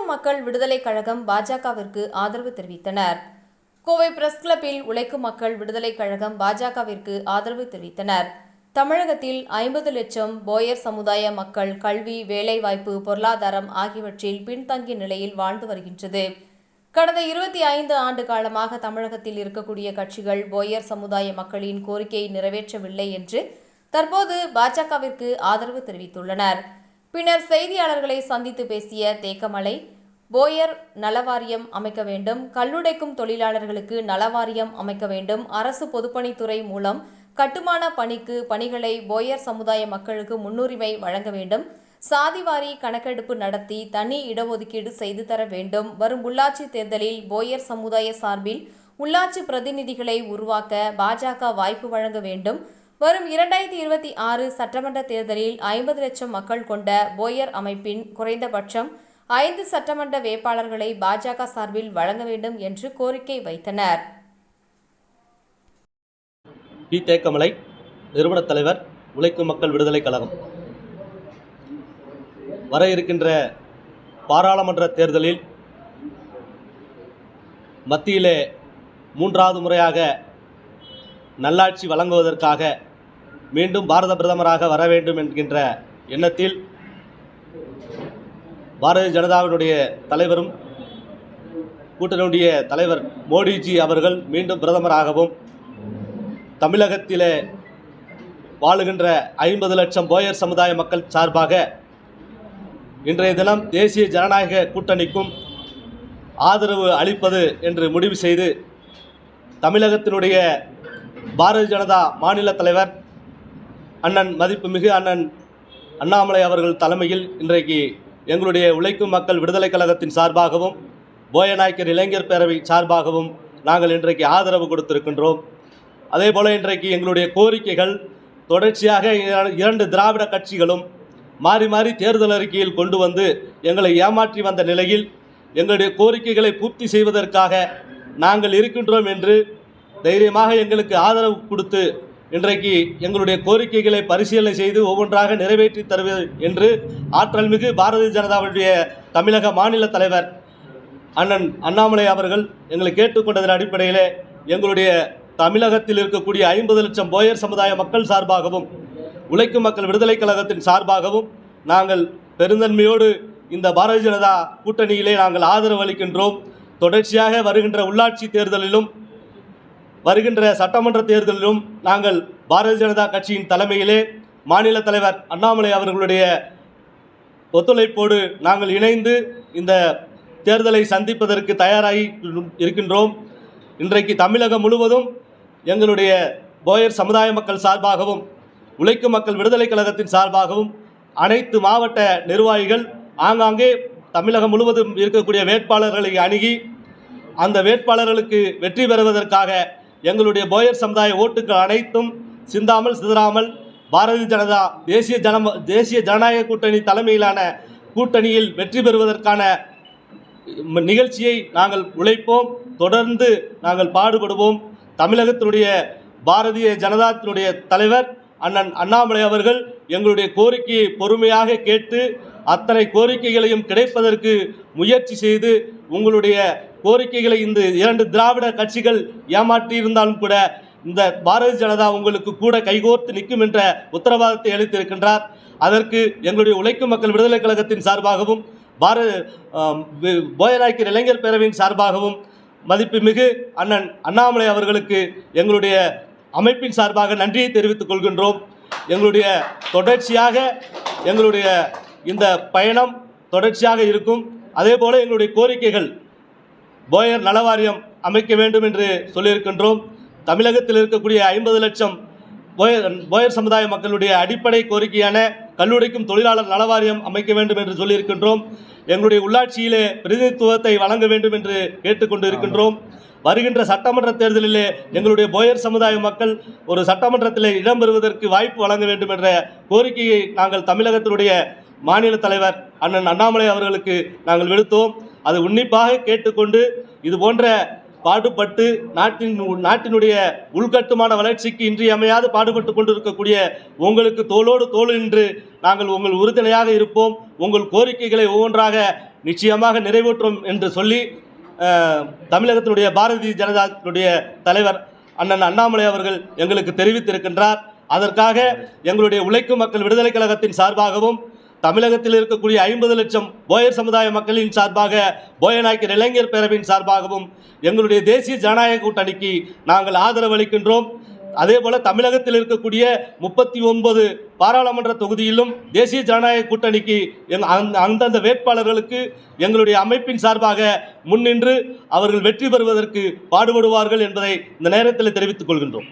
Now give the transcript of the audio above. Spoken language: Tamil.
மக்கள் விடுதலை கழகம் பாஜகவிற்கு ஆதரவு தெரிவித்தனர். கோவை பிரஸ் கிளப்பில் உழைக்கும் மக்கள் விடுதலை கழகம் பாஜகவிற்கு ஆதரவு தெரிவித்தனர். தமிழகத்தில் ஐம்பது லட்சம் போயர் சமுதாய மக்கள் கல்வி வேலைவாய்ப்பு பொருளாதாரம் ஆகியவற்றில் பின்தங்கிய நிலையில் வாழ்ந்து வருகின்றது. கடந்த இருபத்தி ஐந்து ஆண்டு காலமாக தமிழகத்தில் இருக்கக்கூடிய கட்சிகள் போயர் சமுதாய மக்களின் கோரிக்கையை நிறைவேற்றவில்லை என்று தற்போது பாஜகவிற்கு ஆதரவு தெரிவித்துள்ளனர். பின்னர் செய்தியாளர்களை சந்தித்து பேசிய தேக்கமலை போயர் நலவாரியம் அமைக்க வேண்டும். கல்லுடைக்கும் தொழிலாளர்களுக்கு நலவாரியம் அமைக்க வேண்டும். அரசு பொதுப்பணித்துறை மூலம் கட்டுமான பணிக்கு பணிகளை போயர் சமுதாய மக்களுக்கு முன்னுரிமை வழங்க வேண்டும். சாதிவாரி கணக்கெடுப்பு நடத்தி தனி இடஒதுக்கீடு செய்து தர வேண்டும். வரும் உள்ளாட்சி தேர்தலில் போயர் சமுதாய சார்பில் உள்ளாட்சி பிரதிநிதிகளை உருவாக்க பாஜக வாய்ப்பு வழங்க வேண்டும். வரும் இரண்டாயிரத்தி இருபத்தி ஆறு சட்டமன்ற தேர்தலில் ஐம்பது லட்சம் மக்கள் கொண்ட போயர் அமைப்பின் குறைந்தபட்சம் ஐந்து சட்டமன்ற வேட்பாளர்களை பாஜக சார்பில் வழங்க வேண்டும் என்று கோரிக்கை வைத்தனர். பி. தேக்கமலை நிறுவனத் தலைவர் உழைக்கும் மக்கள் விடுதலை கழகம். வர இருக்கின்ற பாராளுமன்ற தேர்தலில் மத்தியிலே மூன்றாவது முறையாக நல்லாட்சி வழங்குவதற்காக மீண்டும் பாரத பிரதமராக வர வேண்டும் என்கின்ற எண்ணத்தில் பாரதிய ஜனதாவினுடைய தலைவரும் கூட்டணியுடைய தலைவர் மோடிஜி அவர்கள் மீண்டும் பிரதமராகவும் தமிழகத்திலே வாழுகின்ற ஐம்பது லட்சம் போயர் சமுதாய மக்கள் சார்பாக இன்றைய தினம் தேசிய ஜனநாயக கூட்டணிக்கும் ஆதரவு அளிப்பது என்று முடிவு செய்து தமிழகத்தினுடைய பாரதிய ஜனதா மாநில தலைவர் அண்ணன் மதிப்புமிகு அண்ணன் அண்ணாமலை அவர்கள் தலைமையில் இன்றைக்கு எங்களுடைய உழைக்கும் மக்கள் விடுதலை கழகத்தின் சார்பாகவும் போயநாயக்கர் இளைஞர் பேரவை சார்பாகவும் நாங்கள் இன்றைக்கு ஆதரவு கொடுத்திருக்கின்றோம். அதே போல் இன்றைக்கு எங்களுடைய கோரிக்கைகள் தொடர்ச்சியாக இரண்டு திராவிட கட்சிகளும் மாறி மாறி தேர்தல் அறிக்கையில் கொண்டு வந்து எங்களை ஏமாற்றி வந்த நிலையில் எங்களுடைய கோரிக்கைகளை பூர்த்தி செய்வதற்காக நாங்கள் இருக்கின்றோம் என்று தைரியமாக எங்களுக்கு ஆதரவு கொடுத்து இன்றைக்கு எங்களுடைய கோரிக்கைகளை பரிசீலனை செய்து ஒவ்வொன்றாக நிறைவேற்றி தருவது என்று ஆற்றல் மிகு பாரதிய ஜனதாவுடைய தமிழக மாநில தலைவர் அண்ணன் அண்ணாமலை அவர்கள் எங்களை கேட்டுக்கொண்டதன் அடிப்படையிலே எங்களுடைய தமிழகத்தில் இருக்கக்கூடிய ஐம்பது லட்சம் போயர் சமுதாய மக்கள் சார்பாகவும் உழைக்கும் மக்கள் விடுதலை கழகத்தின் சார்பாகவும் நாங்கள் பெருந்தன்மையோடு இந்த பாரதிய ஜனதா கூட்டணியிலே நாங்கள் ஆதரவு அளிக்கின்றோம். தொடர்ச்சியாக வருகின்ற உள்ளாட்சி தேர்தலிலும் வருகின்ற சட்டமன்ற தேர்தலிலும் நாங்கள் பாரதிய ஜனதா கட்சியின் தலைமையிலே மாநில தலைவர் அண்ணாமலை அவர்களுடைய ஒத்துழைப்போடு நாங்கள் இணைந்து இந்த தேர்தலை சந்திப்பதற்கு தயாராகி இருக்கின்றோம். இன்றைக்கு தமிழகம் முழுவதும் எங்களுடைய போயர் சமுதாய மக்கள் சார்பாகவும் உழைக்கும் மக்கள் விடுதலை கழகத்தின் சார்பாகவும் அனைத்து மாவட்ட நிர்வாகிகள் ஆங்காங்கே தமிழகம் முழுவதும் இருக்கக்கூடிய வேட்பாளர்களை அணுகி அந்த வேட்பாளர்களுக்கு வெற்றி பெறுவதற்காக எங்களுடைய போயர் சமுதாய ஓட்டுகள் அனைத்தும் சிந்தாமல் சிதறாமல் பாரதிய ஜனதா தேசிய ஜன தேசிய ஜனநாயக கூட்டணி தலைமையிலான கூட்டணியில் வெற்றி பெறுவதற்கான நிகழ்ச்சியை நாங்கள் உழைப்போம். தொடர்ந்து நாங்கள் பாடுபடுவோம். தமிழகத்தினுடைய பாரதிய ஜனதாத்தினுடைய தலைவர் அண்ணன் அண்ணாமலை அவர்கள் எங்களுடைய கோரிக்கையை பொறுமையாக கேட்டு அத்தனை கோரிக்கைகளையும் கிடைப்பதற்கு முயற்சி செய்து உங்களுடைய கோரிக்கைகளை இந்த இரண்டு திராவிட கட்சிகள் ஏமாற்றியிருந்தாலும் கூட இந்த பாரதிய ஜனதா உங்களுக்கு கூட கைகோர்த்து நிற்கும் என்ற உத்தரவாதத்தை அளித்திருக்கின்றார். அதற்கு எங்களுடைய உழைக்கும் மக்கள் விடுதலை கழகத்தின் சார்பாகவும் பாரத போயநாயக்கர் இளைஞர் பேரவையின் சார்பாகவும் மதிப்புமிகு அண்ணன் அண்ணாமலை அவர்களுக்கு எங்களுடைய அமைப்பின் சார்பாக நன்றியை தெரிவித்துக் கொள்கின்றோம். எங்களுடைய தொடர்ச்சியாக எங்களுடைய இந்த பயணம் தொடர்ச்சியாக இருக்கும். அதே போல எங்களுடைய கோரிக்கைகள் போயர் நலவாரியம் அமைக்க வேண்டும் என்று சொல்லியிருக்கின்றோம். தமிழகத்தில் இருக்கக்கூடிய ஐம்பது லட்சம் போயர் போயர் சமுதாய மக்களுடைய அடிப்படை கோரிக்கையான கல்லுடைக்கும் தொழிலாளர் நலவாரியம் அமைக்க வேண்டும் என்று சொல்லியிருக்கின்றோம். எங்களுடைய உள்ளாட்சியிலே பிரதிநிதித்துவத்தை வழங்க வேண்டும் என்று கேட்டுக்கொண்டு இருக்கின்றோம் வருகின்ற சட்டமன்ற தேர்தலிலே எங்களுடைய போயர் சமுதாய மக்கள் ஒரு சட்டமன்றத்தில் இடம்பெறுவதற்கு வாய்ப்பு வழங்க வேண்டும் என்ற கோரிக்கையை நாங்கள் தமிழகத்தினுடைய மாநில தலைவர் அண்ணன் அண்ணாமலை அவர்களுக்கு நாங்கள் விடுத்தோம் அது உன்னிப்பாக கேட்டுக்கொண்டு இது போன்ற பாடுபட்டு நாட்டின் நாட்டினுடைய உள்கட்டுமான வளர்ச்சிக்கு இன்றியமையாது பாடுபட்டு கொண்டிருக்கக்கூடிய உங்களுக்கு தோளோடு தோல் நின்று நாங்கள் உங்கள் உறுதுணையாக இருப்போம். உங்கள் கோரிக்கைகளை ஒவ்வொன்றாக நிச்சயமாக நிறைவேற்றும் என்று சொல்லி தமிழகத்தினுடைய பாரதிய ஜனதாவுடைய தலைவர் அண்ணன் அண்ணாமலை அவர்கள் எங்களுக்கு தெரிவித்திருக்கின்றார். அதற்காக எங்களுடைய உழைக்கும் மக்கள் விடுதலை கழகத்தின் சார்பாகவும் தமிழகத்தில் இருக்கக்கூடிய ஐம்பது லட்சம் போயர் சமுதாய மக்களின் சார்பாக போயநாயக்கர் இளைஞர் பேரவையின் சார்பாகவும் எங்களுடைய தேசிய ஜனநாயக கூட்டணிக்கு நாங்கள் ஆதரவு அளிக்கின்றோம். அதே போல தமிழகத்தில் இருக்கக்கூடிய முப்பத்தி ஒன்பது பாராளுமன்ற தொகுதியிலும் தேசிய ஜனநாயக கூட்டணிக்கு எங் அந்த- அந்தந்த வேட்பாளர்களுக்கு எங்களுடைய அமைப்பின் சார்பாக முன்னின்று அவர்கள் வெற்றி பெறுவதற்கு பாடுபடுவார்கள் என்பதை இந்த நேரத்தில் தெரிவித்துக் கொள்கின்றோம்.